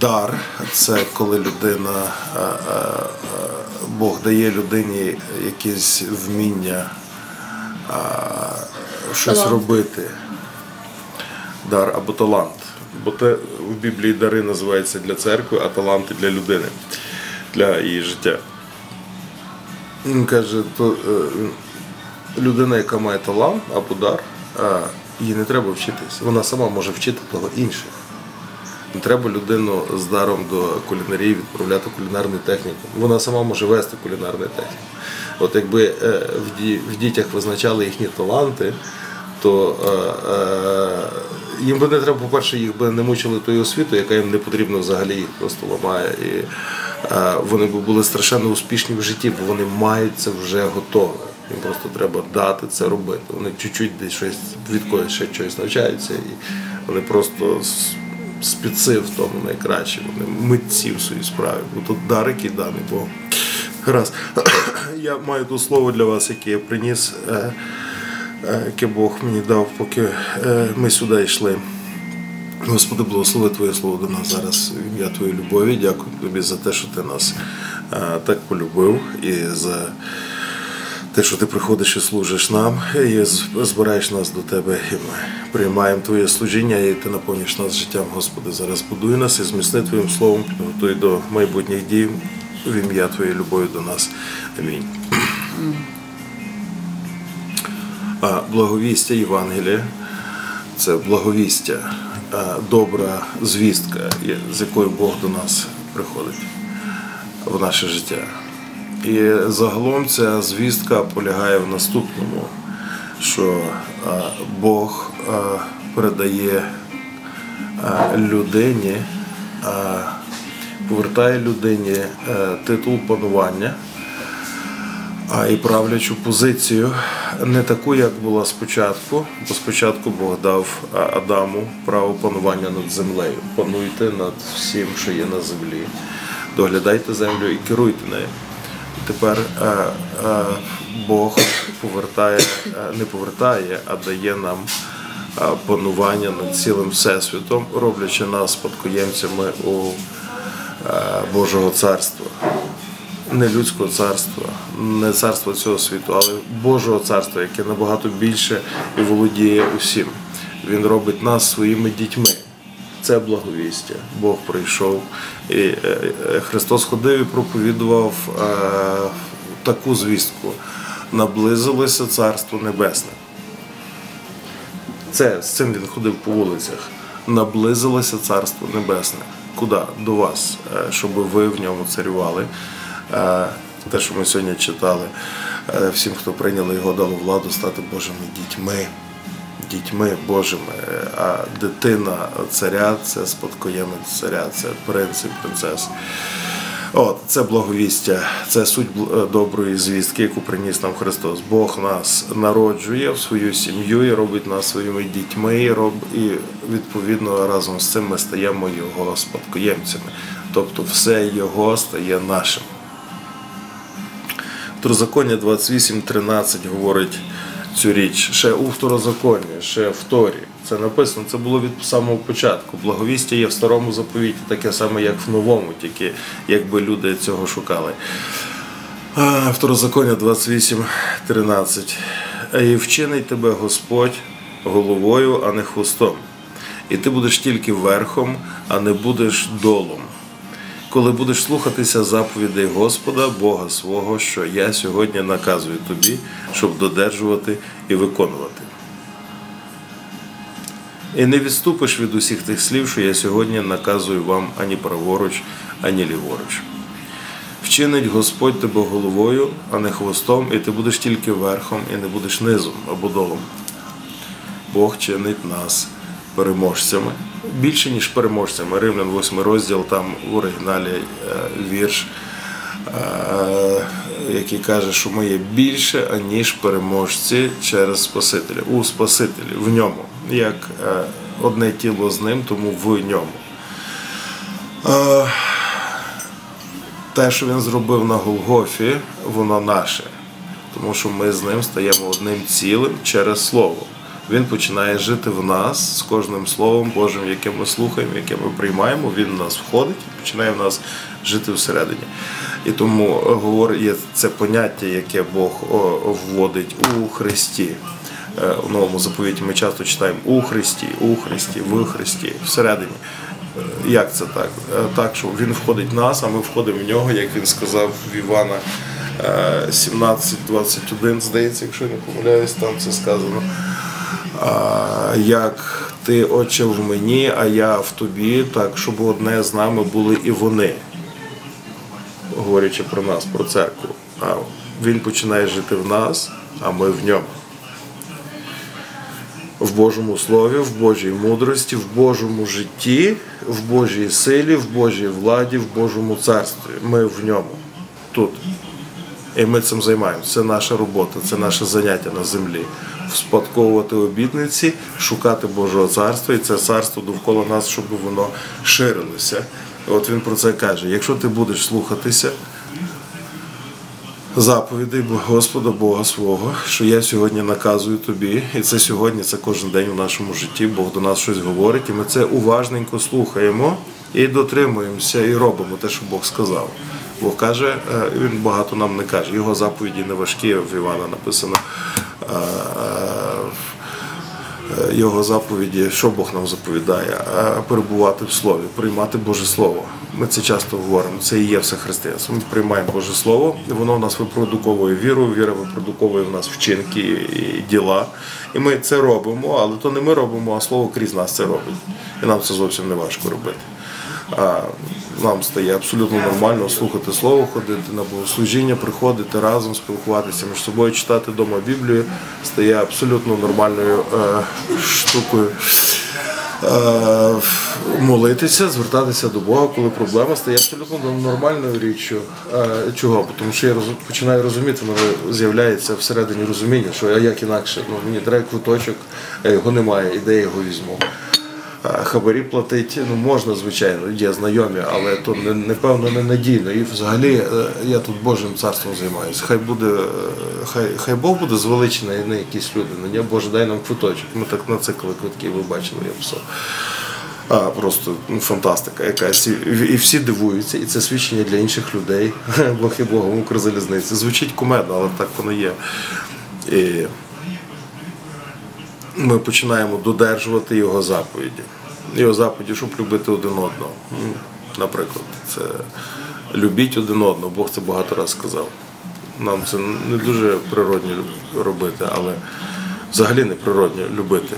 дар це коли людина, е, е, Бог дає людині якесь вміння е, щось Талант. робити. Дар або талант. Бо те в Біблії дари називаються для церкви, а таланти для людини, для її життя. Він каже, то людина, яка має талант або дар, їй не треба вчитись. Вона сама може вчити того інших. Не треба людину з даром до кулінарії відправляти кулінарну техніку. Вона сама може вести кулінарну техніку. От якби е, в, дітях визначали їхні таланти, то е, е, їм би не треба, по-перше, їх би не мучили тою освітою, яка їм не потрібна взагалі, їх просто ламає. І вони б були страшенно успішні в житті, бо вони мають це вже готове. Їм просто треба дати це робити. Вони чуть-чуть десь щось від когось ще щось навчаються, і вони просто спеці в тому найкраще. Вони митці в своїй справі. Бо тут дар, який даний Богом. Гаразд. Я маю тут слово для вас, яке я приніс, е, е, яке Бог мені дав, поки е, ми сюди йшли. Господи, благослови Твоє слово до нас зараз ім'я Твоєї любові. Дякую тобі за те, що ти нас так полюбив і за те, що ти приходиш і служиш нам, і збираєш нас до тебе, і ми приймаємо Твоє служіння, і ти наповниш нас життям, Господи. Зараз будуй нас і зміцни Твоїм словом, підготуй до майбутніх дій в ім'я Твоєї любові до нас. Амінь. Благовістя Євангелія це благовістя, добра звістка, з якою Бог до нас приходить в наше життя. І загалом ця звістка полягає в наступному, що Бог передає людині, повертає людині е, титул панування і правлячу позицію не таку, як була спочатку, бо спочатку Бог дав Адаму право панування над землею. Пануйте над всім, що є на землі, доглядайте землю і керуйте нею. Тепер е, е, Бог повертає, е, не повертає, а дає нам панування над цілим всесвітом, роблячи нас спадкоємцями у Божого царства не людського царства, не царства цього світу, але Божого царства, яке набагато більше і володіє усім. Він робить нас своїми дітьми. Це благовістя. Бог прийшов. І е, е, Христос ходив і проповідував е, таку звістку. Наблизилося Царство Небесне. Це з цим він ходив по вулицях. Наблизилося Царство Небесне. Куди? До вас, щоб ви в ньому царювали. Те, що ми сьогодні читали, всім, хто прийняли його, дало владу стати Божими дітьми. Дітьми Божими. А дитина царя це спадкоємець царя, це принцип, принцес. От, це благовістя, це суть е, доброї звістки, яку приніс нам Христос. Бог нас народжує в свою сім'ю і робить нас своїми дітьми, і, і відповідно разом з цим ми стаємо його спадкоємцями. Тобто все його стає нашим. Второзаконня 28.13 говорить цю річ. Ще у второзаконні, ще в Торі. Це написано, це було від самого початку. Благовістя є в старому заповіті, таке саме, як в новому, тільки якби люди цього шукали. Второзаконня 28.13. І вчинить тебе Господь головою, а не хвостом. І ти будеш тільки верхом, а не будеш долом коли будеш слухатися заповідей Господа, Бога свого, що я сьогодні наказую тобі, щоб додержувати і виконувати. І не відступиш від усіх тих слів, що я сьогодні наказую вам ані праворуч, ані ліворуч. Вчинить Господь тебе головою, а не хвостом, і ти будеш тільки верхом, і не будеш низом або долом. Бог чинить нас переможцями. Більше, ніж переможцями. Римлян 8 розділ, там в оригіналі е, вірш, е, який каже, що ми є більше, аніж переможці через Спасителя. У Спасителі, в ньому. Як е, одне тіло з ним, тому в ньому. Те, що він зробив на Голгофі, воно наше. Тому що ми з ним стаємо одним цілим через слово. Він починає жити в нас з кожним словом Божим, яке ми слухаємо, яке ми приймаємо. Він в нас входить і починає в нас жити всередині. І тому говорить це поняття, яке Бог вводить у Христі. Е, У новому заповіті ми часто читаємо у Христі, у Христі, в Христі, всередині. Е, Як це так? Е, Так, що він входить в нас, а ми входимо в нього, як він сказав в Івана е, 17.21, здається, якщо не помиляюсь, там це сказано. Як ти, Отче, в мені, а я в тобі, так, щоб одне з нами були і вони говорячи про нас, про церкву. А він починає жити в нас, а ми в ньому. В Божому Слові, в Божій мудрості, в Божому житті, в Божій силі, в Божій владі, в Божому царстві. Ми в ньому. Тут. І ми цим займаємося. Це наша робота, це наше заняття на землі. Вспадковувати обітниці, шукати Божого царства, і це царство довкола нас, щоб воно ширилося. От він про це каже: якщо ти будеш слухатися заповідей Господа Бога свого, що я сьогодні наказую тобі, і це сьогодні, це кожен день у нашому житті, Бог до нас щось говорить, і ми це уважненько слухаємо і дотримуємося, і робимо те, що Бог сказав. Бог каже, е, він багато нам не каже. Його заповіді не важкі, в Івана написано. е, е, Його заповіді, що Бог нам заповідає, перебувати в слові, приймати Боже Слово. Ми це часто говоримо. Це і є все християнство. Ми приймаємо Боже Слово, і воно в нас випродуковує віру, віра випродуковує в нас вчинки і діла. І ми це робимо, але то не ми робимо, а слово крізь нас це робить. І нам це зовсім не важко робити. А нам стає абсолютно нормально слухати слово, ходити на богослужіння, приходити разом, спілкуватися між собою, читати вдома Біблію стає абсолютно нормальною е, штукою. Е, молитися, звертатися до Бога, коли проблема стає абсолютно нормальною річчю. Е, чого? Тому що я роз- починаю розуміти, в мене з'являється всередині розуміння, що а як інакше, ну мені треба квиточок, його немає, і де я його візьму. Хабарі платить ну можна, звичайно, є знайомі, але то не непевно ненадійно. І взагалі е, я тут Божим царством займаюся. Хай буде, е, хай, хай Бог буде звеличений, а не якісь люди. Ні, Боже, дай нам квиточок. Ми так нацикли квитки, ви бачили, я писав. А, просто ну, фантастика якась. І всі дивуються, і це свідчення для інших людей. Бог і Богом Укрзалізниці. Звучить кумедно, але так воно є. І ми починаємо додержувати його заповіді. Його заповіді, щоб любити один одного. Наприклад, це любіть один одного. Бог це багато разів сказав. Нам це не дуже природні робити, але взагалі не природні любити.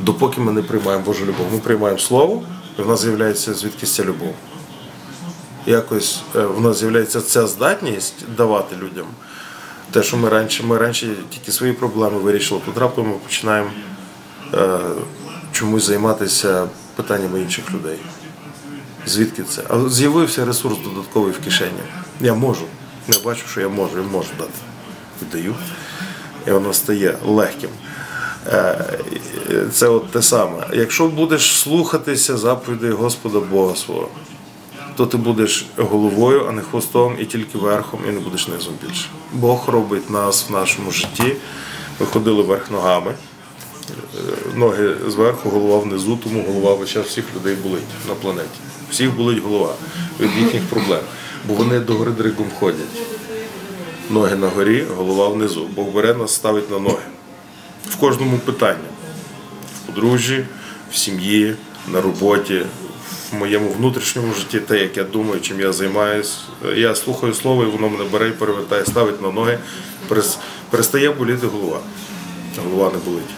Допоки ми не приймаємо Божу любов. Ми приймаємо слово, і в нас з'являється звідкись ця любов. Якось е, в нас з'являється ця здатність давати людям. Те, що ми раніше, ми раніше тільки свої проблеми вирішили, тут раптом ми починаємо е, чомусь займатися питаннями інших людей. Звідки це? А з'явився ресурс додатковий в кишені. Я можу. Я бачу, що я можу, я можу дати. Даю. І воно стає легким. Е, Це от те саме. Якщо будеш слухатися заповідей Господа Бога свого, то ти будеш головою, а не хвостом, і тільки верхом, і не будеш низом більше. Бог робить нас в нашому житті. Ми ходили вверх ногами, Е, ноги зверху, голова внизу, тому голова весь час всіх людей болить на планеті. Всіх болить голова від їхніх проблем, бо вони до гори дригом ходять. Ноги на горі, голова внизу. Бог бере нас, ставить на ноги. В кожному питанні. В подружжі, в сім'ї, на роботі, моєму внутрішньому житті, те, як я думаю, чим я займаюсь. Я слухаю слово, і воно мене бере і перевертає, ставить на ноги, перестає боліти голова. Голова не болить.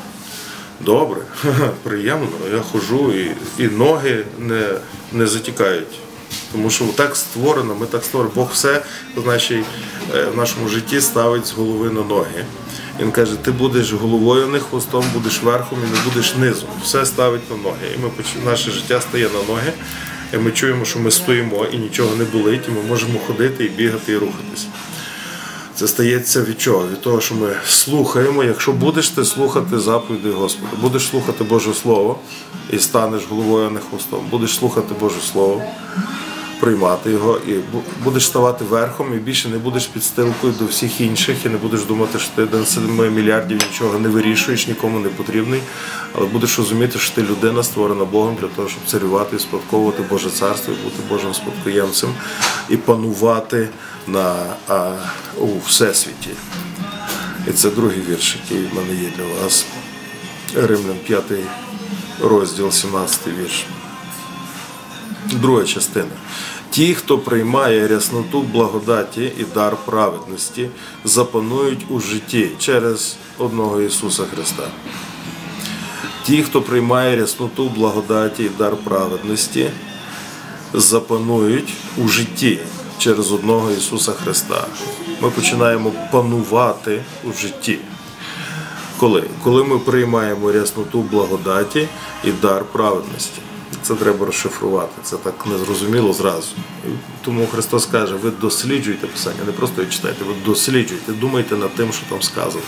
Добре, приємно. Я ходжу і, і ноги не, не затікають. Тому що так створено, ми так створені. Бог все в, нашій, е, в нашому житті ставить з голови на ноги. Він каже, ти будеш головою, не хвостом, будеш верхом і не будеш низом. Все ставить на ноги. І ми наше життя стає на ноги. І ми чуємо, що ми стоїмо і нічого не болить, і ми можемо ходити і бігати, і рухатися. Це стається від чого? Від того, що ми слухаємо. Якщо будеш ти слухати заповіді Господа, будеш слухати Боже Слово і станеш головою, а не хвостом. Будеш слухати Боже Слово, приймати його, і будеш ставати верхом, і більше не будеш підстилкою до всіх інших, і не будеш думати, що ти один з мільярдів нічого не вирішуєш, нікому не потрібний. Але будеш розуміти, що ти людина створена Богом для того, щоб царювати і спадковувати Боже царство, і бути Божим спадкоємцем і панувати на, а, у всесвіті. І це другий вірш, який в мене є для вас. Римлян 5 розділ, 17 вірш. Друга частина. Ті, хто приймає рясноту благодаті і дар праведності, запанують у житті через одного Ісуса Христа. Ті, хто приймає рясноту благодаті і дар праведності, запанують у житті через одного Ісуса Христа. Ми починаємо панувати у житті. Коли? Коли ми приймаємо рясноту благодаті і дар праведності. Це треба розшифрувати, це так незрозуміло зразу. Тому Христос каже, ви досліджуйте Писання, не просто читайте, ви досліджуйте, думайте над тим, що там сказано.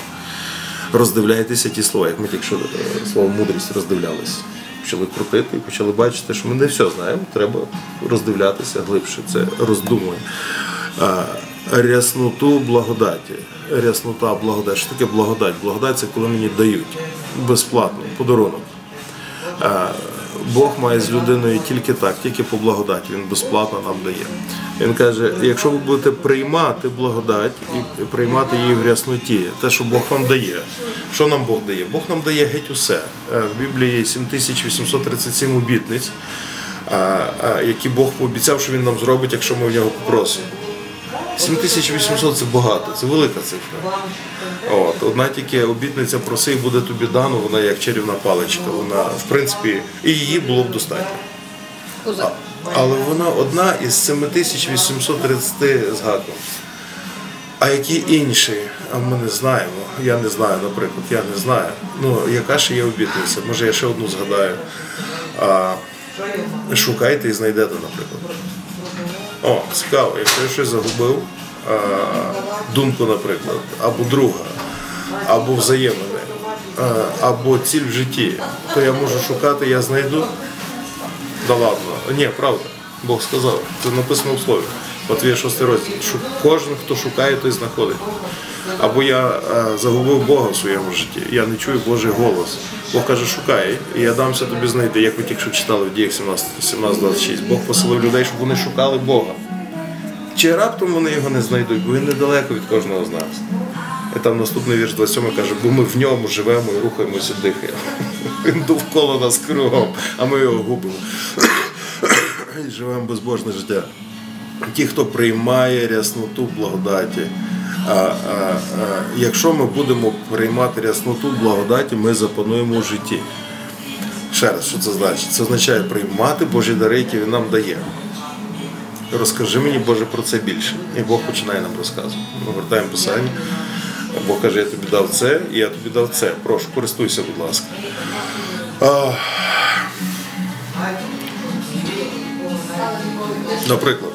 Роздивляйтеся ті слова, як ми тільки що е, слово мудрість роздивлялися. Почали крутити і почали бачити, що ми не все знаємо, треба роздивлятися глибше. Це роздумує. Рясноту благодаті. Ряснота благодать. Що таке благодать? Благодать це коли мені дають безплатно, подарунок. Бог має з людиною тільки так, тільки по благодаті. Він безплатно нам дає. Він каже: якщо ви будете приймати благодать і приймати її в рясноті, те, що Бог вам дає. Що нам Бог дає? Бог нам дає геть усе. Е, В Біблії 7837 обітниць, які Бог пообіцяв, що він нам зробить, якщо ми в нього попросимо. 7800 це багато, це велика цифра. От, одна тільки обітниця проси буде тобі дано, вона як чарівна паличка. Вона, в принципі, і її було б достатньо. Уза. Але вона одна із 7830 згадок. А які інші? А ми не знаємо. Я не знаю, наприклад, я не знаю. Ну, яка ще є обітниця? Може, я ще одну згадаю. А, шукайте і знайдете, наприклад. О, цікаво, якщо я щось загубив, думку, наприклад, або друга, або взаємини, або ціль в житті, то я можу шукати, я знайду. Да ладно. Ні, правда. Бог сказав. Це написано в слові. Матвія 6 розділ. Що кожен, хто шукає, той знаходить. Або я е, загубив Бога в своєму житті, я не чую Божий голос. Бог каже, шукай, і я дамся тобі знайти, як ви тільки що читали в діях 17, 17.26. Бог посилив людей, щоб вони шукали Бога. Чи раптом вони його не знайдуть, бо він недалеко від кожного з нас. І там наступний вірш 27 каже, бо ми в ньому живемо і рухаємося, дихаємо. Він довкола нас кругом, а ми його губимо. І живемо безбожне життя. Ті, хто приймає рясноту благодаті. А, а, а, якщо ми будемо приймати рясноту благодаті, ми запануємо у житті. Ще раз, що це значить? Це означає приймати Божі дари, які Він нам дає. Розкажи мені, Боже, про це більше. І Бог починає нам розказувати. Ми вертаємо писання. Бог каже, я тобі дав це, і я тобі дав це. Прошу, користуйся, будь ласка. Наприклад,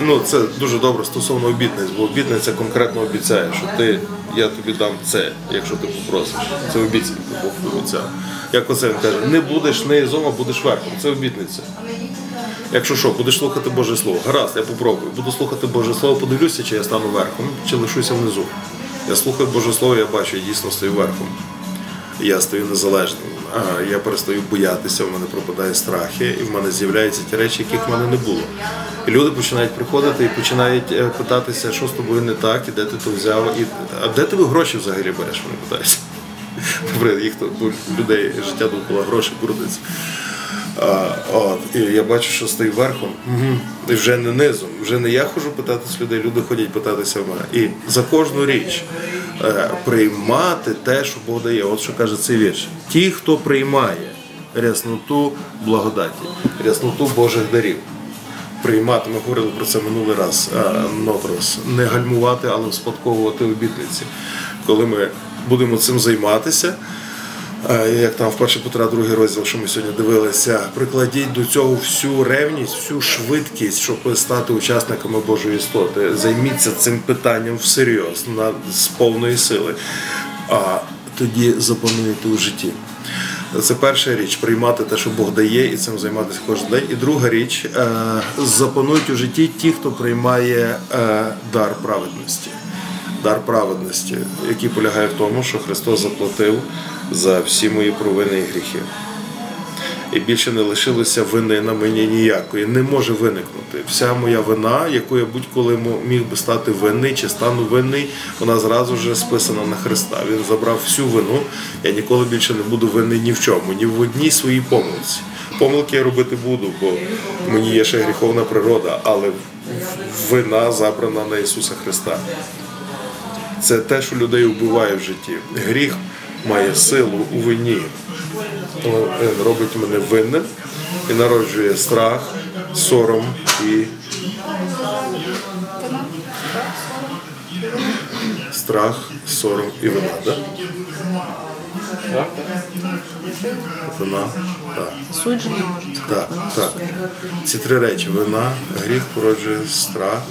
ну це дуже добре стосовно обітниць, бо обітниця конкретно обіцяє, що ти, я тобі дам це, якщо ти попросиш. Це обіцянка, Бог обіцяв. Як оце він каже, не будеш низом, а будеш верхом. Це обітниця. Якщо що, будеш слухати Боже Слово, гаразд, я попробую. Буду слухати Боже Слово, подивлюся, чи я стану верхом, чи лишуся внизу. Я слухаю Боже Слово, я бачу, я дійсно стою верхом. Я стаю незалежним. Я перестаю боятися, в мене пропадає страхи, і в мене з'являються ті речі, яких в мене не було. І люди починають приходити і починають е, питатися, що з тобою не так, і де ти то взяв, і а де ти гроші взагалі береш? Вони питаються. Добре, їх то ну, людей життя довкола гроші крутиться. А, от, і я бачу, що стою верхом, і вже не низом. Вже не я ходжу питатись людей, люди ходять питатися в мене. І за кожну річ е, приймати те, що Бог дає. От що каже цей вірш. Ті, хто приймає рясноту благодаті, рясноту Божих дарів. Приймати, ми говорили про це минулий раз, е, Нотрос, не гальмувати, але спадковувати обітниці. Коли ми будемо цим займатися, як там в перший Петра, другий розділ, що ми сьогодні дивилися, прикладіть до цього всю ревність, всю швидкість, щоб стати учасниками Божої істоти. Займіться цим питанням всерйоз, на, з повної сили. А тоді запануєте у житті. Це перша річ приймати те, що Бог дає, і цим займатися кожен день. І друга річ е, запанують у житті ті, хто приймає е, дар праведності. Дар праведності, який полягає в тому, що Христос заплатив за всі мої провини і гріхи. І більше не лишилося вини на мені ніякої. Не може виникнути. Вся моя вина, яку я будь-коли міг би стати винний чи стану винний, вона зразу вже списана на Христа. Він забрав всю вину. Я ніколи більше не буду винний ні в чому, ні в одній своїй помилці. Помилки я робити буду, бо мені є ще гріховна природа, але вина забрана на Ісуса Христа. Це те, що людей вбиває в житті. Гріх має силу у вині. Він робить мене винним і народжує страх, сором і страх, сором і вина. Да? Вина, так. Судження. Так, так. Ці три речі: вина, гріх породжує страх,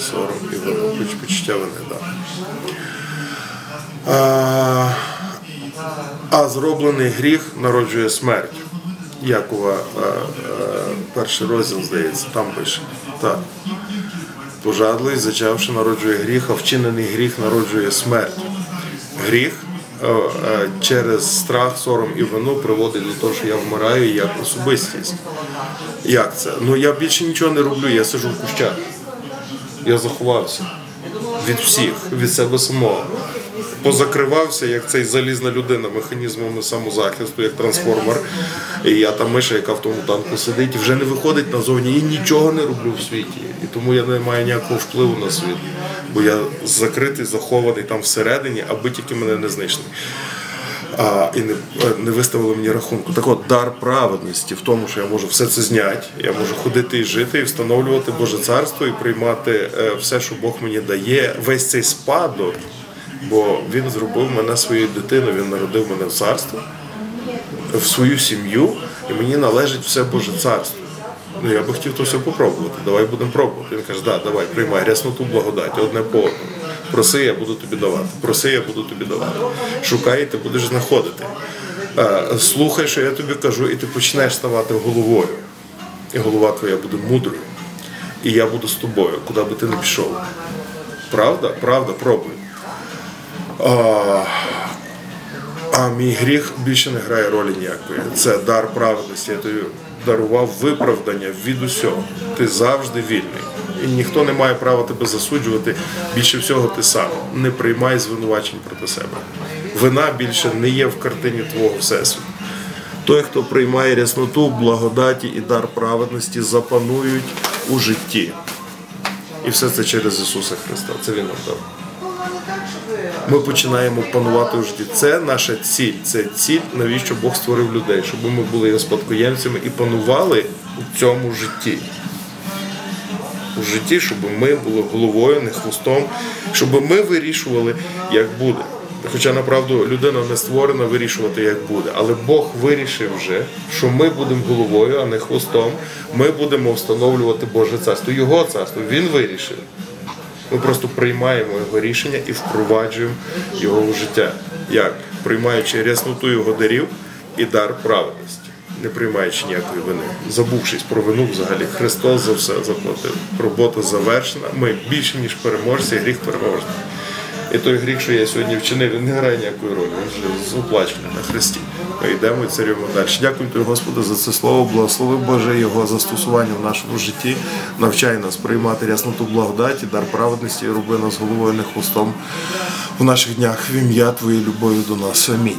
сором і вину. Поч- Почуття вини, так. А, а зроблений гріх народжує смерть. Якова, перший розділ, здається, там пише. Так. Пожадлий, зачавши, народжує гріх, а вчинений гріх народжує смерть. Гріх через страх, сором і вину приводить до того, що я вмираю як особистість. Як це? Ну я більше нічого не роблю, я сижу в кущах. Я заховався від всіх, від себе самого. Позакривався, як цей залізна людина, механізмами самозахисту, як трансформер. І я та миша, яка в тому танку сидить, вже не виходить назовні і нічого не роблю в світі. І тому я не маю ніякого впливу на світ. Бо я закритий, захований там всередині, аби тільки мене не знайшли. А, і не, не виставили мені рахунку. Так от дар праведності в тому, що я можу все це зняти, я можу ходити і жити, і встановлювати Боже царство і приймати е, все, що Бог мені дає, весь цей спадок, бо Він зробив мене своєю дитиною, він народив мене в царство, в свою сім'ю, і мені належить все Боже царство. Ну я би хотів то все попробувати. Давай будемо пробувати. Він каже, да, давай, приймай рясноту благодать, одне по одному. Проси, я буду тобі давати. Проси, я буду тобі давати. Шукай, і ти будеш знаходити. Е, Слухай, що я тобі кажу, і ти почнеш ставати головою. І голова твоя буде мудрою. І я буду з тобою, куди би ти не пішов. Правда? Правда, пробуй. А, а мій гріх більше не грає ролі ніякої. Це дар праведності. Я тобі дарував виправдання від усього. Ти завжди вільний. І ніхто не має права тебе засуджувати. Більше всього ти сам. Не приймай звинувачень проти себе. Вина більше не є в картині твого всесвіту. Той, хто приймає рясноту, благодаті і дар праведності, запанують у житті. І все це через Ісуса Христа. Це Він нам дав ми починаємо панувати у житті. Це наша ціль. Це ціль, навіщо Бог створив людей, щоб ми були його спадкоємцями і панували у цьому житті. У житті, щоб ми були головою, не хвостом, щоб ми вирішували, як буде. Хоча направду людина не створена вирішувати, як буде. Але Бог вирішив вже, що ми будемо головою, а не хвостом. Ми будемо встановлювати Боже царство. Його царство. Він вирішив. Ми просто приймаємо його рішення і впроваджуємо його в життя. Як? Приймаючи рясноту його дарів і дар праведності, не приймаючи ніякої вини, забувшись про вину взагалі. Христос за все заплатив. Робота завершена. Ми більше ніж переможці, гріх переможний. І той гріх, що я сьогодні вчинив, він не грає ніякої ролі. Він вже оплачений на Христі. Ми йдемо і царюємо далі. Дякую тобі, Господи, за це слово. Благослови Боже його застосування в нашому житті. Навчай нас приймати рясноту благодаті, дар праведності і роби нас головою, не хвостом в наших днях в ім'я Твоєї любові до нас. Амінь.